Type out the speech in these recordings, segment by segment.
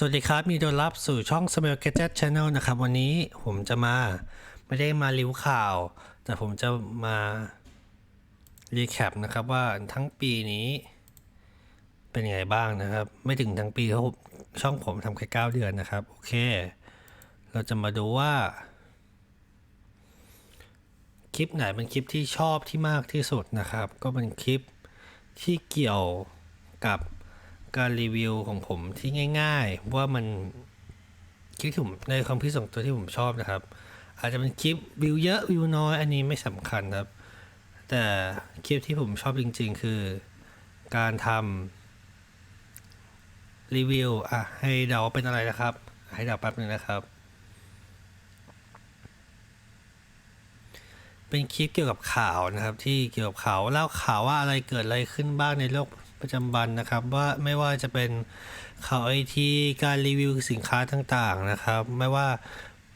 สวัสดีครับ มีต้อนรับสู่ช่อง Smell Gadget Channel นะครับ วันนี้ผมจะมาไม่ได้มาริวข่าว แต่ผมจะมารีแคปนะครับว่าทั้งปีนี้ เป็นยังไงบ้างนะครับ ไม่ถึงทั้งปีเพราะช่องผมทำแค่ 9 เดือนนะครับ โอเค เราจะมาดูว่า คลิปไหนเป็นคลิปที่ชอบที่มากที่สุดนะครับ ก็เป็นคลิปที่เกี่ยวกับ การรีวิวของผมที่ง่าย ๆ ว่ามันคลิปที่ผมในความคิดส่วนตัวที่ผมชอบนะครับ อาจจะเป็นคลิปวิวเยอะวิวน้อย อันนี้ไม่สำคัญครับ แต่คลิปที่ผมชอบจริง ๆ คือการทำรีวิวอะให้เดาเป็นอะไรนะครับ ให้เดาแป๊บนึงนะครับ เป็นคลิปเกี่ยวกับข่าวนะครับ ที่เกี่ยวกับข่าวเล่าข่าวว่าอะไรเกิดอะไรขึ้นบ้างในโลก ประจำวันนะครับ ว่าไม่ว่าจะเป็นข่าวไอทีการรีวิวสินค้าต่างๆนะครับ ไม่ว่า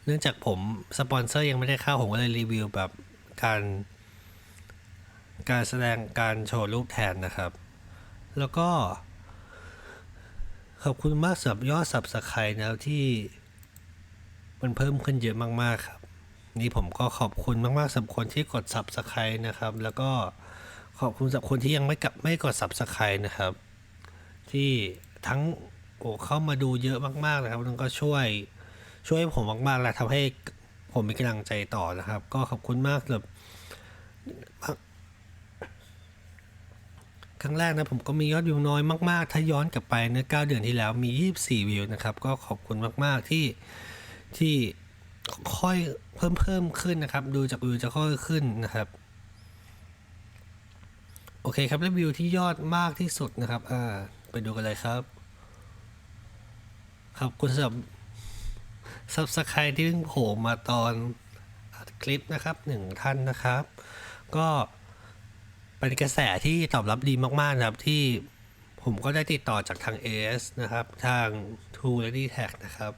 เนื่องจากผมสปอนเซอร์ยังไม่ได้เข้าผมก็เลยรีวิวแบบการ การแสดงการโชว์รูปแทนนะครับ แล้วก็ ขอบคุณมากสำหรับยอดสับสไครนะครับที่มันเพิ่มขึ้นเยอะมากๆครับ นี่ผมก็ขอบคุณมากๆสำหรับคนที่กด subscribe นะครับ แล้วก็ ขอบคุณสำหรับคนที่ยังไม่กลับไม่กด subscribe นะครับ ที่ทั้งโอ้เข้ามาดูเยอะมากๆนะครับแล้วก็ช่วยช่วยผมมากๆ และทำให้ผมมีกำลังใจต่อนะครับ ก็ขอบคุณมากสำหรับครั้งแรกนะผมก็มียอดวิวน้อยมากๆ ถ้าย้อนกลับไปเนะ9เดือนที่แล้วมี 24 วิวนะครับ ก็ขอบคุณมากๆที่ที่ค่อยเพิ่มเพิ่มขึ้นนะครับ ดูจากวิวจะค่อยขึ้นนะครับ โอเคครับแล้ววิวที่ยอดมากที่สุดนะครับ อ่า ไปดูกันเลยครับครับคุณสำหรับซับสไครที่เพิ่งโผล่มาตอนอัดคลิปนะครับหนึ่งท่านนะครับ ก็เป็นกระแสที่ตอบรับดีมากๆนะครับ ที่ผมก็ได้ติดต่อจากทาง AS นะครับ ทาง True Ready Tag นะครับ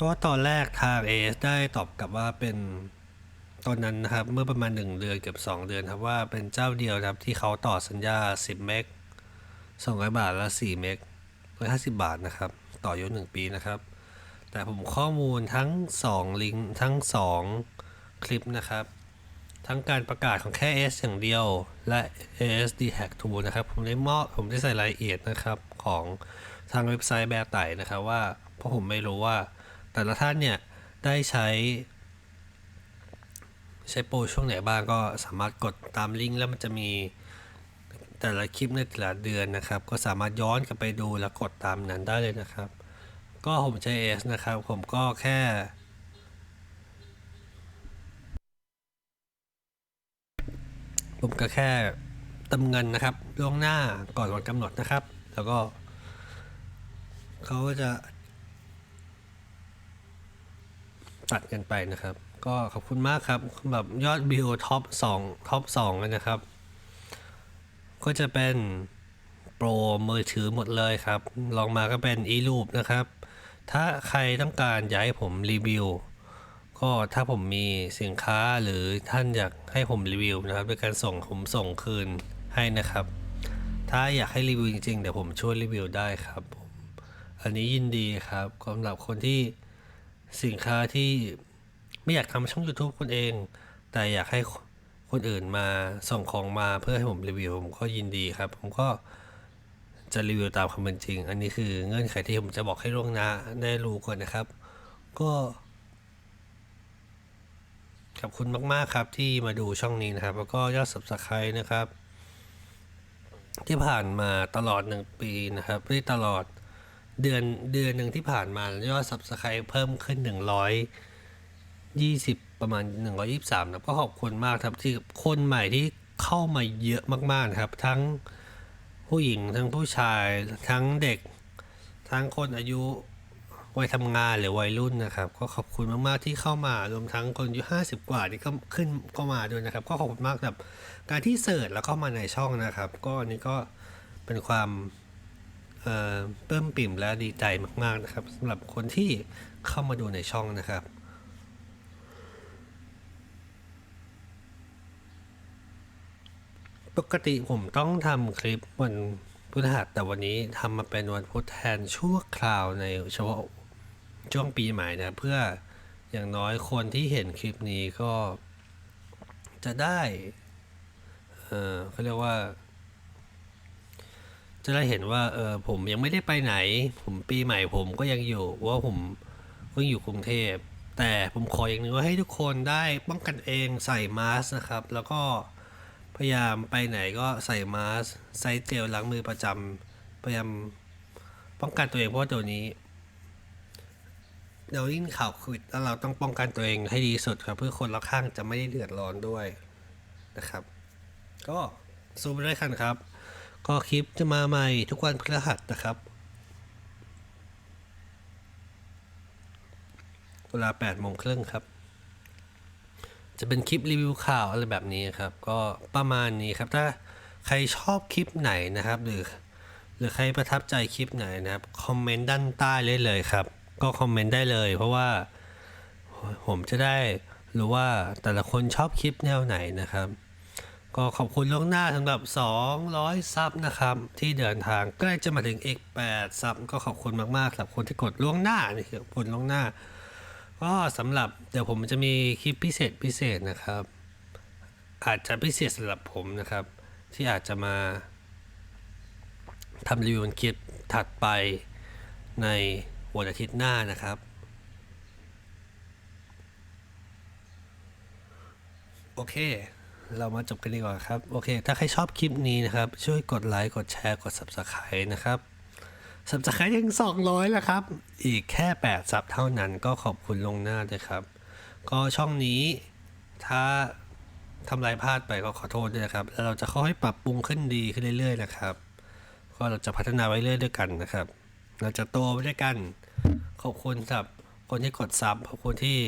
ก็ตอนแรกทาง AS ได้ตอบกลับว่าเป็น ตอนนั้นนะครับเมื่อประมาณ 1 เดือนเกือบ2 เดือนครับว่าเป็นเจ้าเดียวครับที่เขาต่อสัญญา 10 เมก 200 บาทและ 4 เมก 150 บาทนะครับ ต่ออายุ1ปีนะครับ แต่ผมข้อมูลทั้ง 2 ลิงก์ทั้ง 2 คลิปนะครับ ทั้งการประกาศของแค่ S อย่างเดียว และ ASD Hack t o นะครับ ผมได้มอบผมได้ใส่รายละเอียดนะครับของทางเว็บไซต์แบบไตนะครับว่าเพราะผมไม่รู้ว่าแต่ละท่านเนี่ยได้ใช้ ใช้โปรช่วงไหนบ้างก็สามารถกดตามลิงก์แล้วมันจะมีแต่ละคลิปในแต่ละเดือนนะครับ ก็สามารถย้อนกลับไปดูแล้วกดตามนั้นได้เลยนะครับ ก็ผมใช้ S นะครับ ผมก็แค่ผมก็แค่เติมเงินนะครับล่วงหน้าก่อนวันกำหนดนะครับ แล้วก็เขาก็จะตัดกันไปนะครับ ก็ขอบคุณมากครับแบบยอดวิวท็อป2ท็อป2เลยนะครับ ก็จะเป็นโปรมือถือหมดเลยครับ ลองมาก็เป็น e-loop นะครับ ถ้าใครต้องการอยากให้ผมรีวิว ก็ถ้าผมมีสินค้าหรือท่านอยากให้ผมรีวิวนะครับโดยการส่งผมส่งคืนให้นะครับ ถ้าอยากให้รีวิวจริงๆ เดี๋ยวผมช่วยรีวิวได้ครับผมอันนี้ยินดีครับสำหรับคนที่สินค้าที่ ไม่อยากทำช่อง YouTube คนเอง แต่อยากให้คนอื่นมาส่งของมาเพื่อให้ผมรีวิว ผมก็ยินดีครับ ผมก็จะรีวิวตามความเป็นจริง อันนี้คือเงื่อนไขที่ผมจะบอกให้ล่วงหน้าได้รู้ก่อนนะครับ ก็ขอบคุณมาก ๆ ครับที่มาดูช่องนี้นะครับ แล้วก็ยอด Subscribe นะครับ ที่ผ่านมาตลอดหนึ่งปีนะครับที่ตลอดเดือนเดือนหนึ่งที่ผ่านมายอด subscribe เพิ่มขึ้นหนึ่งร้อย 120ประมาณ123นะก็ขอบคุณมากครับที่คนใหม่ที่เข้ามาเยอะมากๆนะครับ ทั้งผู้หญิงทั้งผู้ชายทั้งเด็ก ทั้งคนอายุวัยทำงานหรือวัยรุ่นนะครับ ก็ขอบคุณมากๆที่เข้ามารวมทั้งคนอายุ50กว่าที่ก็ขึ้นเข้ามาด้วยนะครับ ก็ขอบคุณมากแบบการที่เสิร์ชแล้วเข้ามาในช่องนะครับ ก็อันนี้ก็เป็นความเอ่อเพิ่มปิ่มและดีใจมากๆนะครับสำหรับคนที่เข้ามาดูในช่องนะครับ ปกติผมต้องทำคลิปวันพฤหัสแต่วันนี้ทำมาเป็นวันพุธแทนชั่วคราวในเฉพาะช่วงปีใหม่นะเพื่ออย่างน้อยคนที่เห็นคลิปนี้ก็จะได้เออเขาเรียกว่า จะได้เห็นว่าเออผมยังไม่ได้ไปไหน ผมปีใหม่ผมก็ยังอยู่ว่าผมก็ยังอยู่กรุงเทพแต่ผมขออย่างหนึงว่าให้ทุกคนได้ป้องกันเองใส่มาสก์นะครับ แล้วก็ พยายามไปไหนก็ใส่มาสก์ใส่เจลล้างมือประจำพยายามป้องกันตัวเองเพราะว่าเดี๋ยวนี้เดี๋ยวยิ่งข่าวควิดแล้วเราต้องป้องกันตัวเองให้ดีสุดครับ เพื่อคนรอบข้างจะไม่ได้เดือดร้อนด้วยนะครับ ก็สู้ไปด้วยกันครับ ก็คลิปจะมาใหม่ทุกวันพฤหัสนะครับเวลา8โมงครึ่งครับ จะเป็นคลิปรีวิวข่าวอะไรแบบนี้ครับ ก็ประมาณนี้ครับ ถ้าใครชอบคลิปไหนนะครับ หรือหรือใครประทับใจคลิปไหนนะครับ คอมเมนต์ด้านใต้เลยเลยครับ ก็คอมเมนต์ได้เลย เพราะว่าผมจะได้รู้ว่าแต่ละคนชอบคลิปแนวไหนนะครับ ก็ขอบคุณล่วงหน้าสำหรับ 200 ซับนะครับ ที่เดินทางใกล้จะมาถึง X8 ซับก็ขอบคุณมากๆสำหรับคนที่กดล่วงหน้านี่คือผลล่วงหน้า ก็สำหรับเดี๋ยวผมจะมีคลิปพิเศษพิเศษนะครับ อาจจะพิเศษสำหรับผมนะครับ ที่อาจจะมาทำรีวิวคลิปถัดไปในวันอาทิตย์หน้านะครับ โอเค เรามาจบกันดีกว่าครับ โอเค ถ้าใครชอบคลิปนี้นะครับ ช่วยกดไลค์ กดแชร์ กด Subscribe นะครับ Subscribe ยัง 200 แล้วครับ อีกแค่ 8 ซับเท่านั้นก็ขอบคุณลงหน้าด้วยครับ ก็ช่องนี้ถ้าทำอะไรพลาดไปก็ขอโทษด้วยนะครับ แล้วเราจะค่อยปรับปรุงขึ้นดีขึ้นเรื่อยๆนะครับ ก็เราจะพัฒนาไว้เรื่อยด้วยกันนะครับ เราจะโตไปด้วยกัน ขอบคุณสำหรับคนที่กดซับขอบคุณที่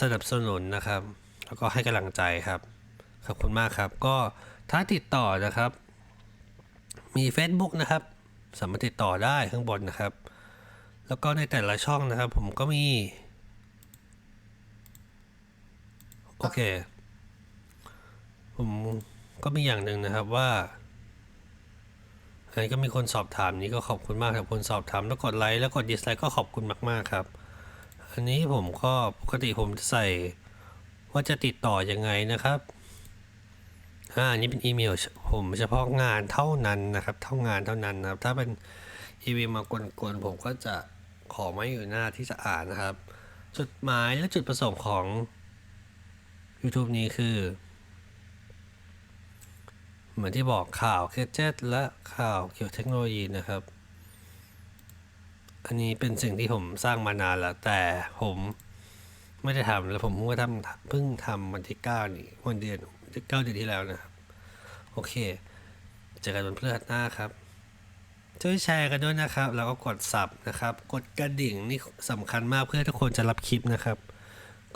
สนับสนุนนะครับ แล้วก็ให้กำลังใจครับ ขอบคุณมากครับ ก็ถ้าติดต่อนะครับ มี Facebook นะครับ สามารถติดต่อได้ข้างบนนะครับ แล้วก็ในแต่ละช่องนะครับ ผมก็มี โอเค ผมก็มีอย่างหนึ่งนะครับว่าอันนี้ก็มีคนสอบถามนี้ก็ขอบคุณมากครับคนสอบถามแล้วกดไลค์แล้วกดดิสไลค์ก็ขอบคุณมาก ๆ ครับ อันนี้ผมก็ปกติผมจะใส่ว่าจะติดต่อยังไงนะครับ อ่าอันนี้เป็นอีเมลผมเฉพาะงานเท่านั้นนะครับ เท่างานเท่านั้นนะครับ ถ้าเป็นอีเมลมากวนๆผมก็จะขอไม่อยู่หน้าที่จะอ่านนะครับ จุดหมายและจุดประสงค์ของ YouTube นี้คือ เหมือนที่บอกข่าวเคเจ็ตและข่าวเกี่ยวกับเทคโนโลยีนะครับ อันนี้เป็นสิ่งที่ผมสร้างมานานแล้ว แต่ผมไม่ได้ทำแล้วผมเพิ่งทำเพิ่งทำวันที่เก้านี่วันเดือน เก้าเดือนที่แล้วนะครับ โอเค เจอกันวันพฤหัสหน้าครับ ช่วยแชร์กันด้วยนะครับ แล้วก็กดสับนะครับ กดกระดิ่งนี่สำคัญมากเพื่อทุกคนจะรับคลิปนะครับ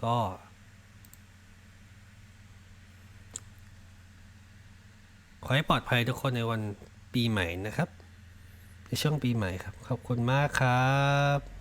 ก็ขอให้ปลอดภัยทุกคนในวันปีใหม่นะครับ ในช่วงปีใหม่ครับ ขอบคุณมากครับ